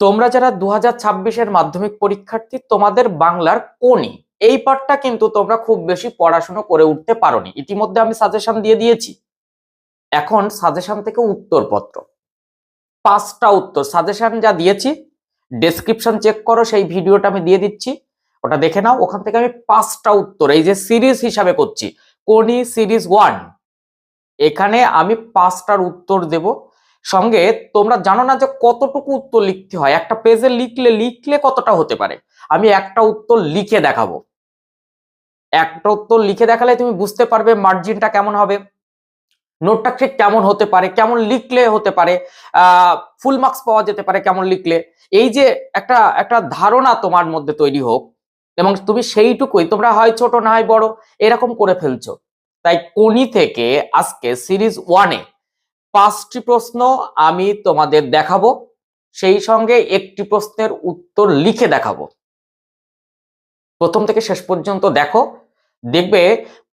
তোমরা যারা দু হাজার মাধ্যমিক পরীক্ষার্থী, তোমাদের বাংলার কোনি এই পার্টটা কিন্তু তোমরা খুব বেশি পড়াশুনো করে উঠতে পারোনি। ইতিমধ্যে আমি সাজেশন দিয়ে দিয়েছি। এখন সাজেশন থেকে উত্তরপত্র। পাঁচটা উত্তর। সাজেশন যা দিয়েছি ডেসক্রিপশন চেক করো, সেই ভিডিওটা আমি দিয়ে দিচ্ছি। ওটা দেখে নাও, ওখান থেকে আমি পাঁচটা উত্তর। এই যে সিরিজ হিসাবে করছি কোনি সিরিজ ওয়ান এখানে আমি পাঁচটার উত্তর দেব। সঙ্গে তোমরা জানো না যে কতটুকু উত্তর লিখতে হয়? একটা পেজে লিখলে লিখলে কতটা হতে পারে? আমি একটা উত্তর লিখে দেখাবো। একটা উত্তর লিখে দেখালে তুমি বুঝতে পারবে মার্জিনটা কেমন হবে। নোটটা ঠিক কেমন হতে পারে? কেমন লিখলে হতে পারে? ফুল মার্কস পাওয়া যেতে পারে কেমন লিখলে? এই যে একটা একটা ধারণা তোমার মধ্যে তৈরি হোক, এবং তুমি সেইটুকুই, তোমরা হয় ছোট না হয় বড়, এরকম করে ফেলছো। তাই কোনি থেকে আজকে সিরিজ ওয়ানে পাঁচটি প্রশ্ন আমি তোমাদের দেখাবো। সেই সঙ্গে একটি প্রশ্নের উত্তর লিখে দেখাবো। প্রথম থেকে শেষ পর্যন্ত দেখো। দেখবে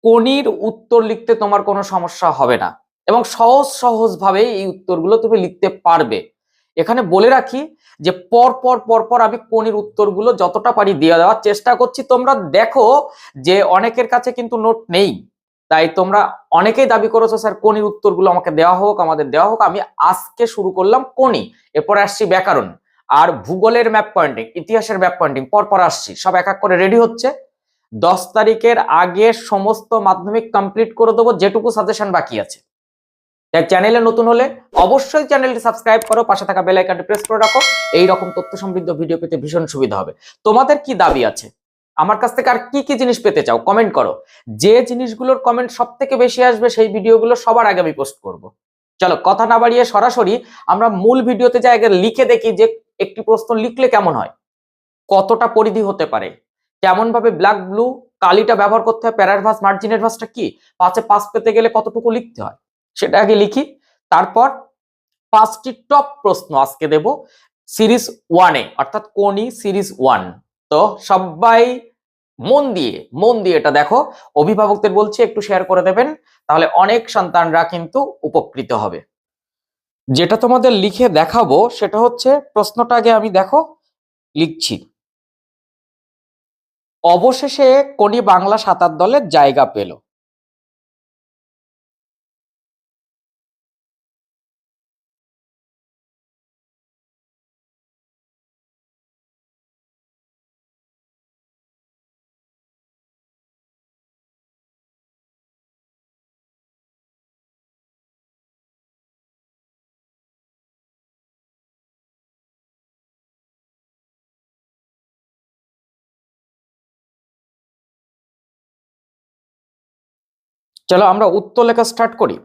কোনির উত্তর লিখতে তোমার কোনো সমস্যা হবে না এবং সহজ সহজ ভাবে এই উত্তরগুলো তুমি লিখতে পারবে। এখানে বলে রাখি যে পর পর পর পর আমি কোনির উত্তরগুলো যতটা পারি দিয়ে দেওয়ার চেষ্টা করছি। তোমরা দেখো যে অনেকের কাছে কিন্তু নোট নেই। তাই তোমরা অনেকেই দাবি করেছ, স্যার, কোনির উত্তরগুলো আমাকে দেওয়া হোক, আমাদের দেওয়া হোক, আমি আজকে শুরু করলাম কোনি। এরপর আসছি ব্যাকরণ। আর ভূগোলের ম্যাপ পয়েন্টিং, ইতিহাসের ম্যাপ পয়েন্টিং পর পর আসছি, সব এক এক করে রেডি হচ্ছে। দশ তারিখের আগে সমস্ত মাধ্যমিক কমপ্লিট করে দেবো, যেটুকু সাজেশন বাকি আছে। তাই চ্যানেলে নতুন হলে অবশ্যই চ্যানেলটি সাবস্ক্রাইব করো, পাশে থাকা বেল আইকনটি প্রেস করে রাখো। এই রকম তথ্য সমৃদ্ধ ভিডিও পেতে ভীষণ সুবিধা হবে। তোমাদের কি দাবি আছে? আমার কাছ থেকে আর কি কি জিনিস পেতে চাও কমেন্ট করো। যে জিনিসগুলোর কমেন্ট সব থেকে বেশি আসবে সেই ভিডিওগুলো সবার আগে আমি পোস্ট করব। চলো, কথা না বাড়িয়ে সরাসরি আমরা মূল ভিডিওতে যাই, আগে লিখে দেখি যে একটি প্রশ্ন লিখলে কেমন হয়। কতটা পরিধি হতে পারে? কেমন ভাবে ব্ল্যাক ব্লু কালিটা ব্যবহার করতে হয় প্যারার ভাস মার্জিনের ভাসটা কি? পাঁচে পাঁচ পেতে গেলে কতটুকু লিখতে হয়? সেটা আগে লিখি। তারপর পাঁচটি টপ প্রশ্ন আজকে দেব। সিরিজ ওয়ানে অর্থাৎ কোনি সিরিজ ওয়ান তো সবাই মন দিয়ে মন দিয়ে এটা দেখো। অভিভাবকদের বলছি, একটু শেয়ার করে দেবেন। তাহলে অনেক সন্তানরা কিন্তু উপকৃত হবে। যেটা তোমাদের লিখে দেখাবো, সেটা হচ্ছে প্রশ্নটা আগে আমি দেখো, লিখছি। অবশেষে কোনি বাংলা সাঁতার দলের জায়গা পেল। চলো আমরা উত্তর লেখা স্টার্ট করি।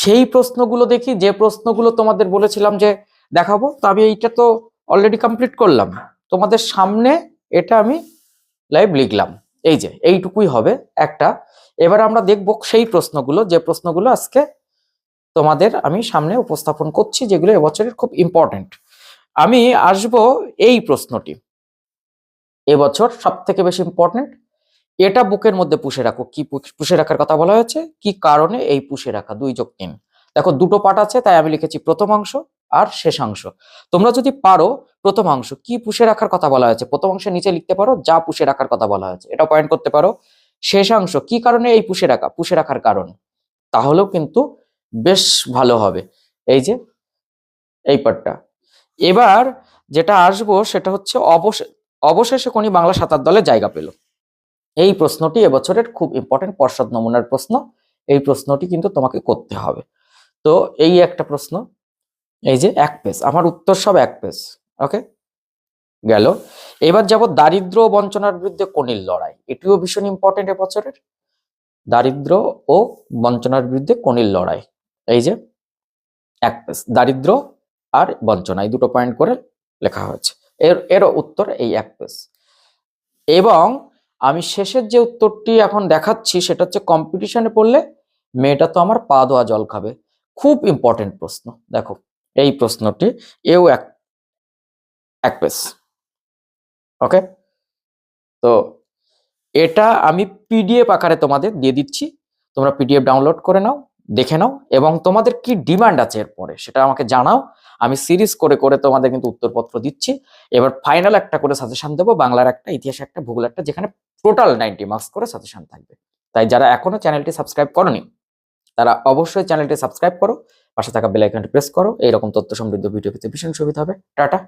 সেই প্রশ্নগুলো দেখি, যে প্রশ্নগুলো তোমাদের বলেছিলাম যে দেখাবো, তো আমি এইটা তো অলরেডি কমপ্লিট করলাম। তোমাদের সামনে এটা আমি লাইভ লিখলাম। এই যে, এইটুকুই হবে একটা। এবার আমরা দেখব সেই প্রশ্নগুলো, যে প্রশ্নগুলো আজকে তোমাদের আমি সামনে উপস্থাপন করছি, যেগুলো এবছরের খুব ইম্পর্টেন্ট আমি আসব এই প্রশ্নটি। এবছর সব থেকে বেশি ইম্পর্টেন্ট এটা বুকের মধ্যে পুষে রাখো। কি পুষে রাখার কথা বলা হয়েছে? কি কারণে এই পুষে রাখা? দুই যোগ তিন। দেখো, দুটো পার্ট আছে, তাই আমি লিখেছি প্রথমাংশ আর শেষাংশ তোমরা যদি পারো প্রথমাংশ কি পুষে রাখার কথা বলা হয়েছে? প্রথমাংশের নিচে লিখতে পারো, যা পুষে রাখার কথা বলা হয়েছে। এটা পয়েন্ট করতে পারো। শেষাংশ কি কারণে এই পুষে রাখা? পুষে রাখার কারণ। তাহলেও কিন্তু বেশ ভালো হবে। এই যে, এই পার্টটা এবার যেটা আসব, সেটা হচ্ছে অবশেষে অবশেষে কোনি বাংলা সাঁতার দলে জায়গা পেল। এই প্রশ্নটি এবছরের খুব ইম্পর্টেন্ট পর্ষদ নমুনার প্রশ্ন। এই প্রশ্নটি কিন্তু তোমাকে করতে হবে। তো এই একটা প্রশ্ন, এই যে এক পেজ, আমার উত্তর সব এক পেজ ওকে গেল। এবার যাব দারিদ্র বঞ্চনার বিরুদ্ধে কোনির লড়াই। এটিও ভীষণ ইম্পর্টেন্ট এবছরের। দারিদ্র ও বঞ্চনার বিরুদ্ধে কোনির লড়াই। এই যে এক পেজ, দারিদ্র আর বঞ্চনা, এই দুটো পয়েন্ট করে লেখা হয়েছে। এর, এরও উত্তর এই এক পেজ। এবং আমি শেষের যে উত্তরটি এখন দেখাচ্ছি সেটা হচ্ছে কম্পিটিশনে পড়লে মেয়েটা তো আমার পা ধোয়া জল খাবে। খুব ইম্পর্টেন্ট প্রশ্ন। দেখো, এই প্রশ্নটি এও এক এক পেজ ওকে তো এটা আমি পিডিএফ আকারে তোমাদের দিয়ে দিচ্ছি। তোমরা পিডিএফ ডাউনলোড করে নাও। দেখে নাও এবং তোমাদের কি ডিমান্ড আছে এরপরে সেটা আমাকে জানাও। আমি সিরিজ করে করে তোমাদের কিন্তু উত্তরপত্র দিচ্ছি। এবার ফাইনাল একটা করে সাজেশন দেবো, বাংলার একটা ইতিহাস একটা ভূগোল একটা, যেখানে টোটাল নাইনটি মার্কস করে সাজেশন থাকবে। তাই যারা এখনও চ্যানেলটি সাবস্ক্রাইব করনি, তারা অবশ্যই চ্যানেলটি সাবস্ক্রাইব করো, পাশে থাকা বেল আইকনটি প্রেস করো, এইরকম তথ্য সমৃদ্ধ ভিডিও পেতে ভীষণ সুবিধা হবে। টাটা।